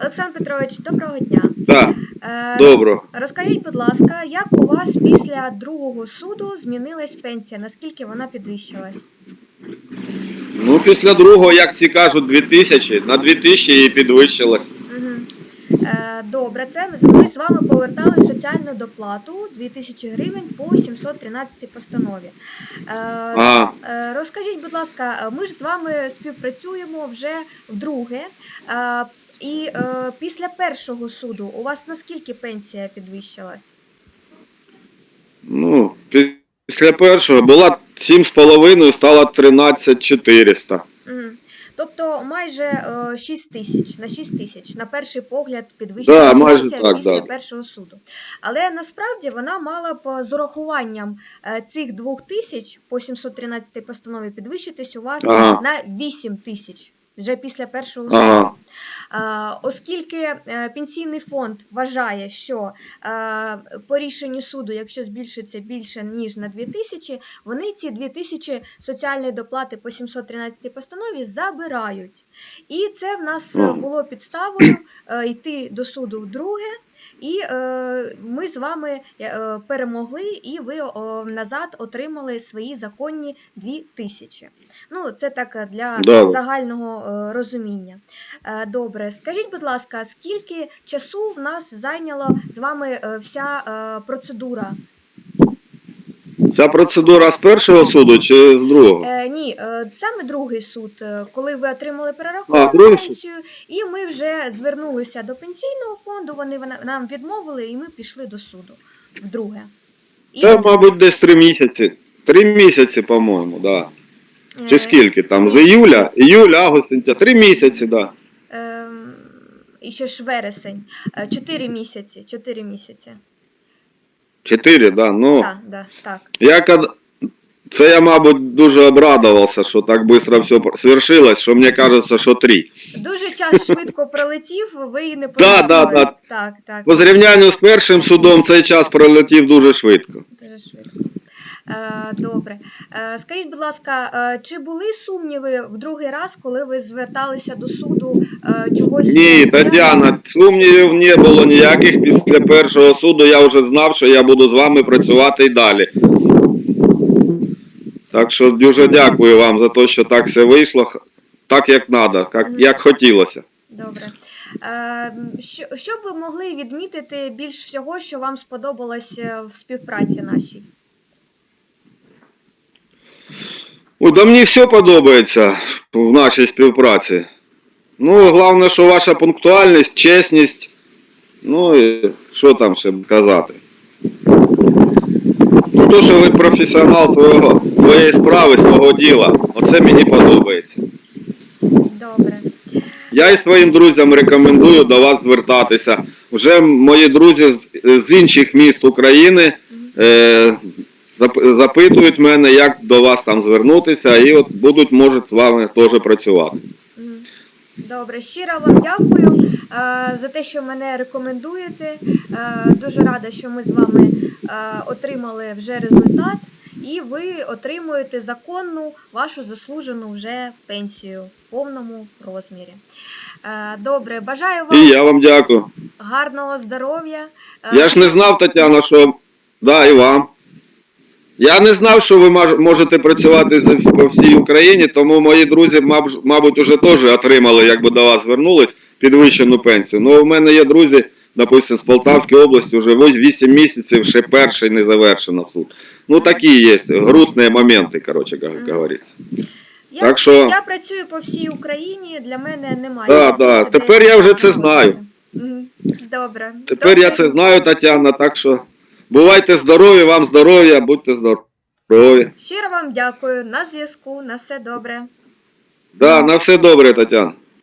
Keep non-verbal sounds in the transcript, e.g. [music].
Олександр Петрович, доброго дня. Да, Е, добро. Розкажіть, будь ласка, як у вас після другого суду змінилась пенсія? Наскільки вона підвищилась? Ну, після другого, як всі кажуть, 2000, на 2000 і підвищилось. Угу. Е, добре, це ми- з вами повертали соціальну доплату 2000 гривень по 713 постанові. Е, А, Е, Розкажіть, будь ласка, ми ж з вами співпрацюємо вже вдруге. Е, І е, після першого суду у вас наскільки пенсія підвищилась? ну, після першого була 7,5, стала 13400. Мгм. Тобто майже е, 6 тисяч на 6 тисяч на перший погляд підвищилась Да, пенсія так, після да. першого суду. Але насправді вона мала б з урахуванням е, цих 2 тисяч по 713 постанові підвищитись у вас Ага. на 8 тисяч вже після першого суду. Ага. А, Оскільки е, пенсійний фонд вважає, що е, по рішенню суду, якщо збільшиться більше ніж на 2 тисячі, вони ці 2 тисячі соціальної доплати по 713 постанові забирають. І це в нас е, було підставою е, йти до суду вдруге. І е, ми з вами е, перемогли, і ви назад отримали свої законні дві тисячі. Ну, це так е, для Добре. загального е, розуміння. Е, Добре, скажіть, будь ласка, скільки часу в нас зайняла з вами е, вся е, процедура? Ця процедура з першого суду чи з другого? Е, ні, е, саме другий суд, е, коли ви отримали А, перераховану другий суд. пенсію, і ми вже звернулися до пенсійного фонду. Вони вона- нам відмовили, і ми пішли до суду вдруге. І, Це, мабуть, десь 3 місяці. 3 місяці, по-моєму, да. е, Чи скільки там? З іюля? Іюль, август, сентябрь. 3 місяці, да. Ем, і ще ж вересень. Е, Чотири місяці. Чотири місяці. 4, да. Ну, Так, да, так. я кад... Це я, мабуть, дуже обрадувався, що так швидко все свершилось, що мені кажеться, що три. Дуже час швидко пролетів, ви і не [laughs] Да, да, да. Так, так. По зрівнянню з першим судом цей час пролетів дуже швидко. Дуже швидко. Е, добре. Е, скажіть, будь ласка, е, чи були сумніви в другий раз, коли ви зверталися до суду чогось? Ні, Тетяна, сумнівів не було ніяких. Після першого суду я вже знав, що я буду з вами працювати і далі. Так що дуже дякую вам за те, що так все вийшло, так як треба, як, як хотілося. Добре. Що, що б ви могли відмітити більш всього, що вам сподобалось в співпраці нашій? Ой, да мені все подобається в нашій співпраці. Ну, головне, що ваша пунктуальність, чесність. Ну і що там ще казати. Ну, то, що ви професіонал свого, своєї справи, свого діла. Оце мені подобається. Добре. Я і своїм друзям рекомендую до вас звертатися. Вже мої друзі з, інших міст України е, запитують мене, як до вас там звернутися, і от будуть, можуть з вами теж працювати. Добре, щиро вам дякую е, за те, що мене рекомендуєте. Е, дуже рада, що ми з вами е, отримали вже результат, і ви отримуєте законну вашу заслужену вже пенсію в повному розмірі. Добре, бажаю І вам я вам дякую. гарного здоров'я. Я ж не знав, Тетяна, що. Да, і вам. Я не знав, що ви можете працювати по всій Україні, тому мої друзі, маб- мабуть, уже теж отримали, якби до вас звернулись, підвищену пенсію. Ну, у мене є друзі, допустим, з Полтавської області вже 8 місяців, ще перший не завершено суд. Ну, такі є грустні моменти, коротше, як говориться. я, так що- я працюю по всій Україні, для мене немає. Да, да, тепер я вже це знаю. Добре. Тепер я це знаю, Тетяна, так що бувайте здорові, вам здоров'я, будьте здорові. Щиро вам дякую. На зв'язку. На все добре. Да, на все добре, Тетяна.